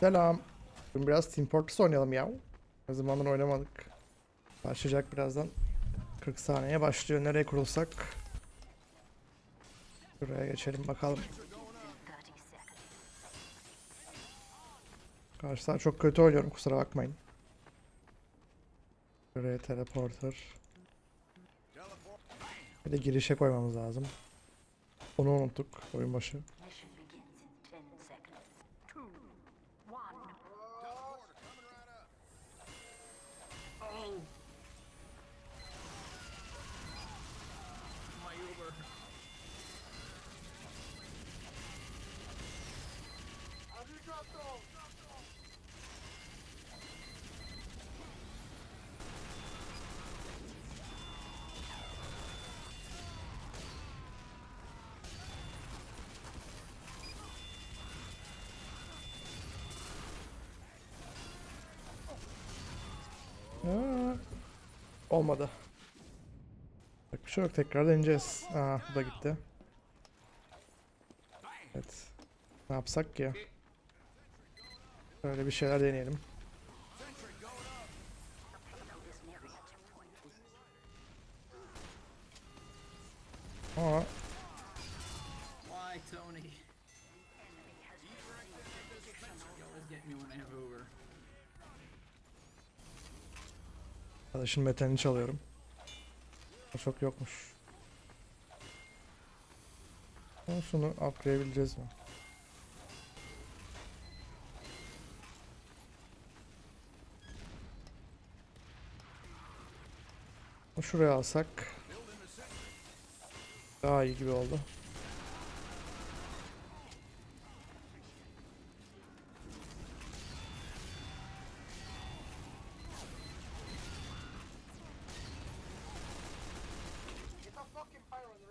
Selam. Biraz Team Fortress oynayalım ya. Ne zamandır oynamadık. Başlayacak birazdan. 40 saniye başlıyor. Nereye kurulsak? Buraya geçelim bakalım. Karşılar çok kötü oynuyorum kusura bakmayın. Buraya teleporter. Bir de girişe koymamız lazım. Onu unuttuk oyun başı. Aa, olmadı. Bak bir şey yok tekrar deneyeceğiz. Aa bu da gitti. Evet. Ne yapsak ki? Böyle bir şeyler deneyelim. Aa arkadaşın metalini çalıyorum. Çok yokmuş. Şunu upgrade'ebileceğiz mi? Şuraya alsak daha iyi gibi oldu.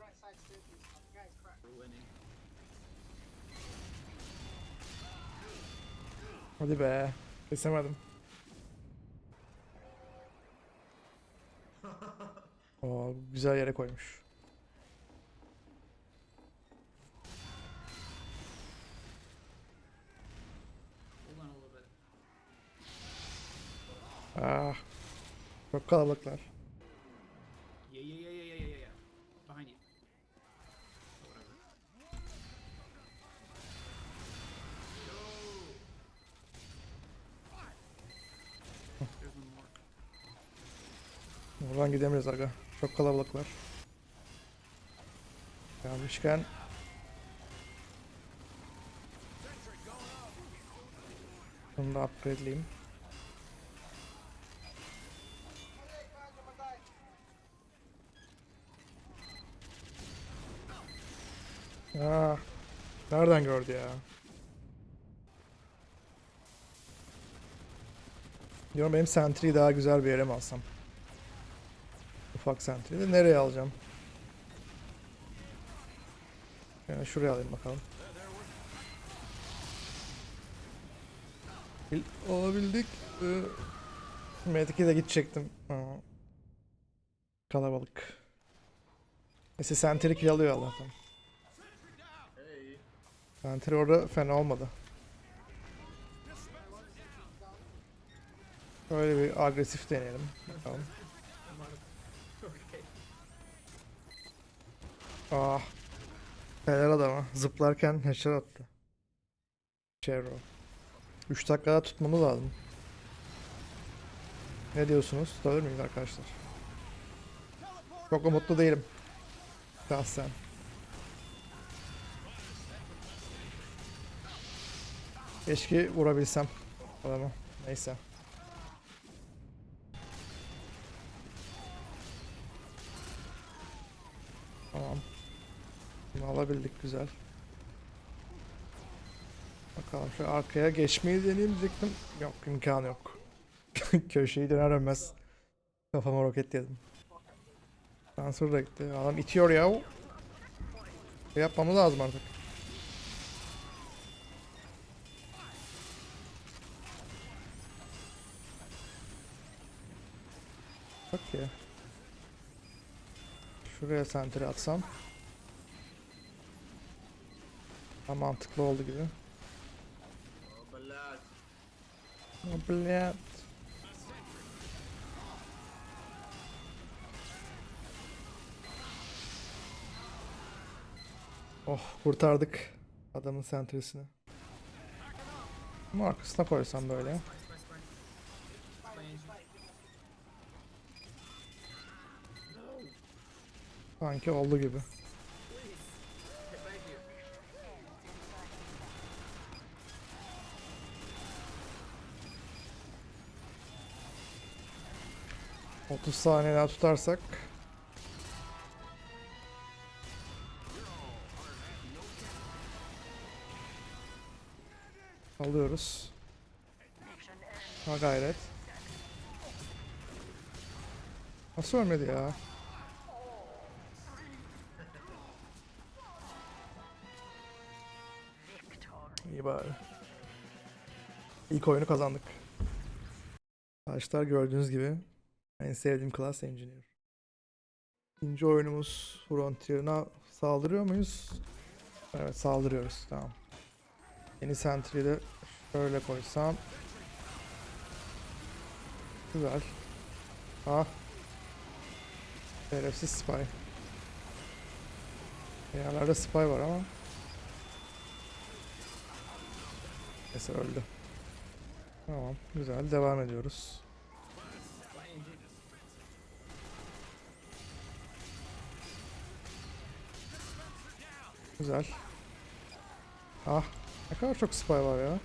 Right side staircase. The guy's. We're winning. Hadi be. Kesemedim. Oo, güzel yere koymuş. Ah. Çok kalabalıklar. Yeah, yeah, yeah. Buradan gidemeyiz aga. Çok kalabalıklar. Gelmişken Bunu da upgradeleyeyim. Die. Ah. Nereden gördü ya? Diyorum benim sentry'yi daha güzel bir yere mi alsam? Ufak sentry'yi de nereye alacağım? Yani şuraya alayım bakalım. Bil olabildik. Ee, Medik'e de gidecektim. Aa. Kalabalık. Neyse sentry kill alıyor Allah'tan. Sentry orada fena olmadı. Böyle bir agresif deneyelim. Bakalım. Ah. Helal adama. Zıplarken headshot attı. Chevro. 3 dakikada tutmamız lazım. Ne diyorsunuz? Tutabilir miyiz arkadaşlar? Çok umutlu değilim. Şahsen. Keşke vurabilsem adamı. Neyse. Bunu alabildik güzel. Bakalım şu arkaya geçmeyi deneyeyim. Yok imkanı yok. Köşeyi döner dönmez. Kafama roket yedim. Transfer da gitti. Adam itiyor ya. Şey yapmamız lazım artık. Okey. Şuraya sentry atsam. Daha mantıklı oldu gibi. Обляд. Oh kurtardık adamın sentrisini. Bunu arkasına koysam böyle. Sanki oldu gibi. 30 saniye daha tutarsak. Alıyoruz. Ha gayret. Nasıl ölmedi ya? İyi bari. İlk oyunu kazandık. Arkadaşlar gördüğünüz gibi en sevdiğim class engineer. İkinci oyunumuz Frontier'ına saldırıyor muyuz? Evet saldırıyoruz tamam. Yeni sentry'yi de şöyle koysam. Güzel. Ah. Şerefsiz spy. Yerlerde spy var ama. Neyse öldü. Tamam güzel devam ediyoruz. Güzel. Ah. Ne kadar çok spy var ya.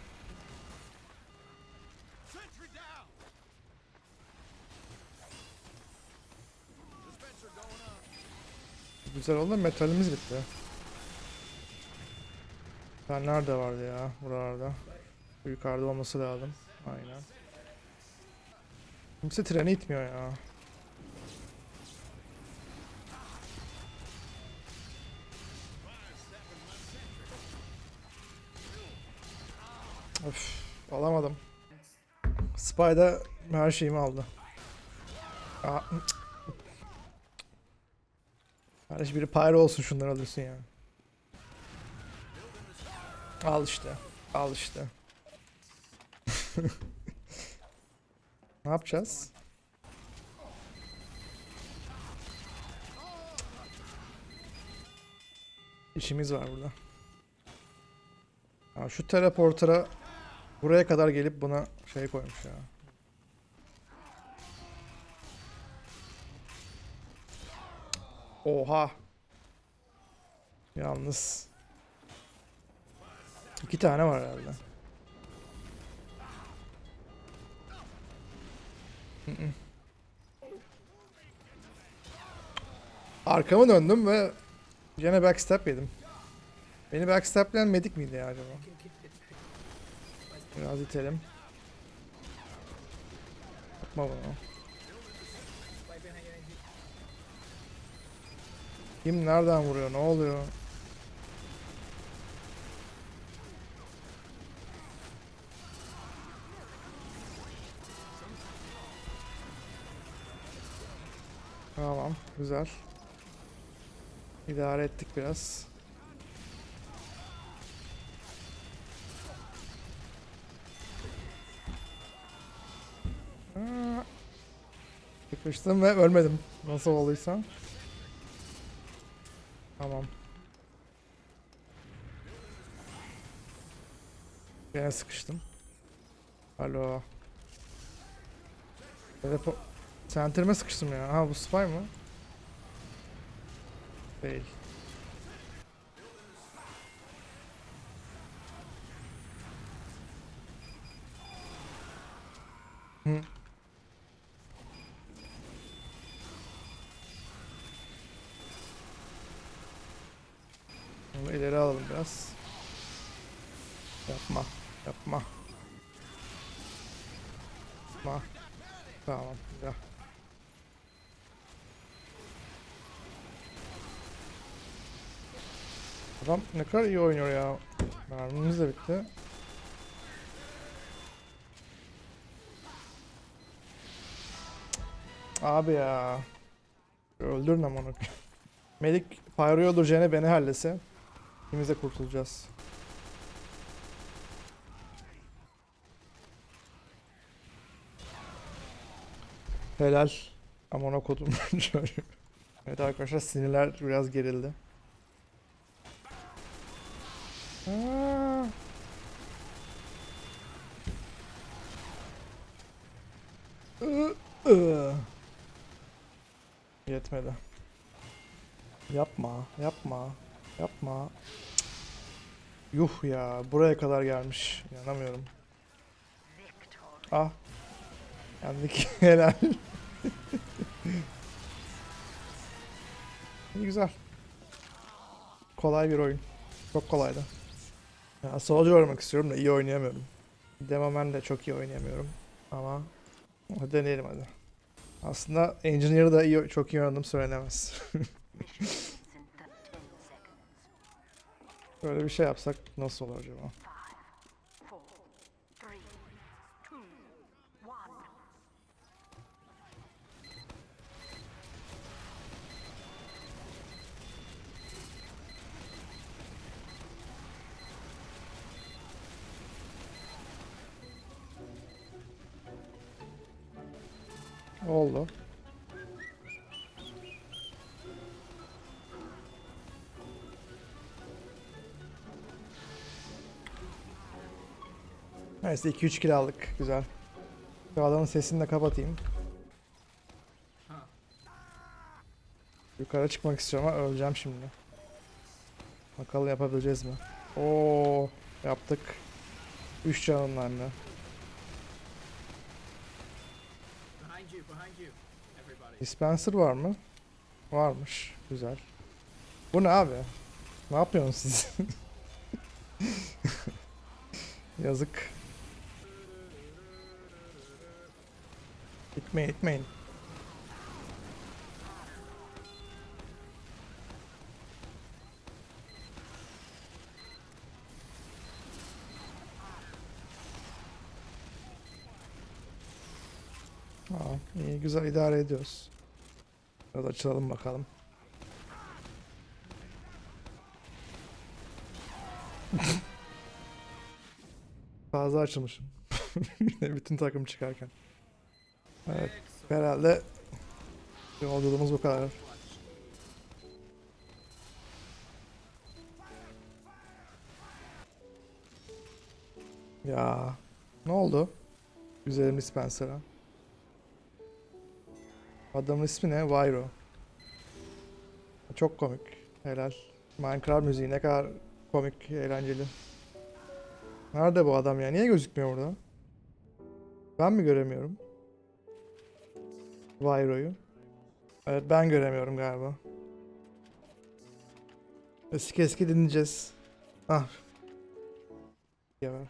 Güzel oldu. Metalimiz bitti. Ben nerede vardı ya? Buralarda. Bu yukarıda olması lazım. Aynen. Kimse treni itmiyor ya. Öf, alamadım. Spy'da her şeyimi aldı. Aa. Kardeş biri pyro olsun şunları alırsın ya. Al işte. Al işte. ne yapacağız? İşimiz var burada. Ha, şu teleporter'a buraya kadar gelip buna şey koymuş ya. Oha. Yalnız. iki tane var herhalde. Arkamı döndüm ve gene backstep yedim. Beni backsteplayan medik miydi ya acaba? Biraz itelim. Your engine. Kim nereden vuruyor? Ne oluyor? Tamam, güzel. İdare ettik biraz. Sıkıştım ve ölmedim. Nasıl olduysa. Tamam. Gene sıkıştım. Alo. Telepo... Senterime sıkıştım ya. Ha bu spy mı? Değil. Hı. Biraz. Yapma. Yapma. Yapma. Tamam. Güzel. Adam ne kadar iyi oynuyor ya. Mermimiz de bitti. Abi ya. Öldürün ama onu. Melik Pyro'yu öldüreceğine beni hallese. İkimiz de kurtulacağız. Helal. Aman okudum. evet arkadaşlar sinirler biraz gerildi. Aa. Yetmedi. Yapma, yapma, yapma. Yuh ya, buraya kadar gelmiş. İnanamıyorum. Ah. Yendik. Helal. İyi güzel. Kolay bir oyun. Çok kolaydı. Ya, soldier oynamak istiyorum da iyi oynayamıyorum. Demomen de çok iyi oynayamıyorum. Ama hadi deneyelim hadi. Aslında Engineer'ı da iyi, çok iyi oynadım söylenemez. Böyle bir şey yapsak nasıl olur acaba? Oldu. Neyse 2-3 kill aldık. Güzel. Şu adamın sesini de kapatayım. Yukarı çıkmak istiyorum ama öleceğim şimdi. Bakalım yapabileceğiz mi? Oo, yaptık. 3 canım bende. Behind you, behind you. Everybody. Dispenser var mı? Varmış. Güzel. Bu ne abi? Ne yapıyorsunuz siz? Yazık. Gitmeyin gitmeyin. Aa, iyi güzel idare ediyoruz. Biraz açılalım bakalım. Fazla açılmışım. Bütün takım çıkarken. Evet. Herhalde yolculuğumuz bu kadar. Ya ne oldu? Güzelim Spencer'a. Adamın ismi ne? Vyro. Çok komik. Helal. Minecraft müziği ne kadar komik, eğlenceli. Nerede bu adam ya? Niye gözükmüyor burada? Ben mi göremiyorum? Vyro'yu. Evet ben göremiyorum galiba. Eski eski dinleyeceğiz. Ah. Geber.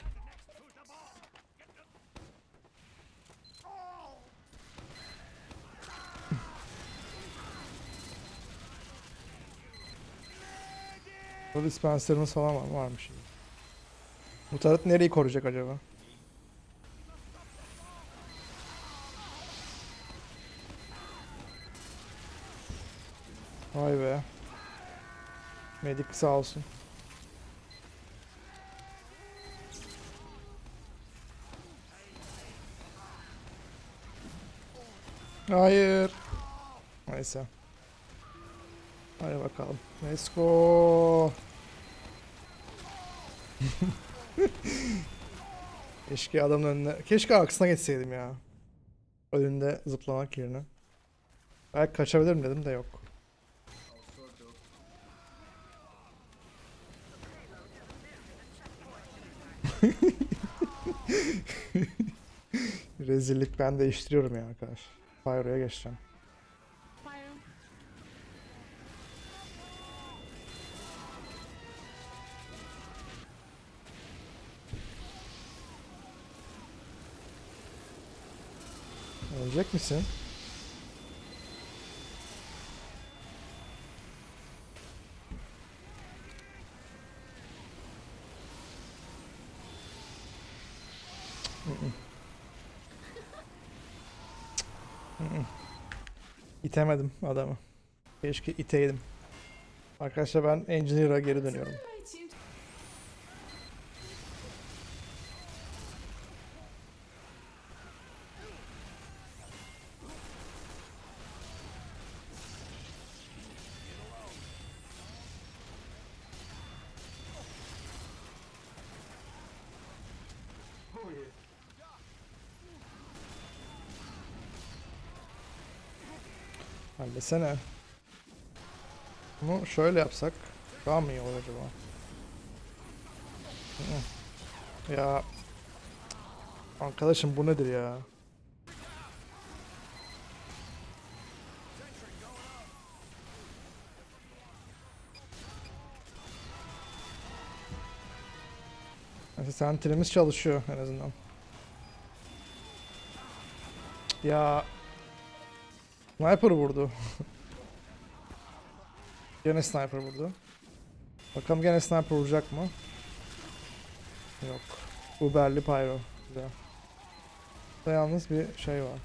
Burada dispenserımız falan var, varmış. Bu tarot nereyi koruyacak acaba? Vay be. Medik sağ olsun. Hayır. Neyse. Hadi bakalım. Let's go. Keşke adamın önüne... Keşke arkasına geçseydim ya. Önünde zıplamak yerine. Belki kaçabilirim dedim de yok. Rezillik ben değiştiriyorum ya arkadaş. Pyro'ya geçeceğim. Ölecek misin? İtemedim adamı. Keşke iteydim. Arkadaşlar ben Engineer'a geri dönüyorum. Hallesene. Bunu şöyle yapsak daha mı iyi olur acaba? Ya Arkadaşım bu nedir ya? Neyse sentinimiz çalışıyor en azından. Ya Sniper vurdu. gene sniper vurdu. Bakalım gene sniper vuracak mı? Yok. Uberli pyro. Güzel. Burada yalnız bir şey var.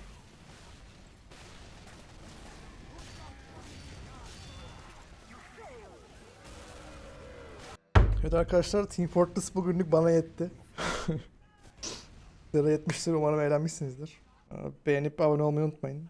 Evet arkadaşlar Team Fortress bugünlük bana yetti. Sizlere yetmiştir umarım eğlenmişsinizdir. Ee, Beğenip abone olmayı unutmayın.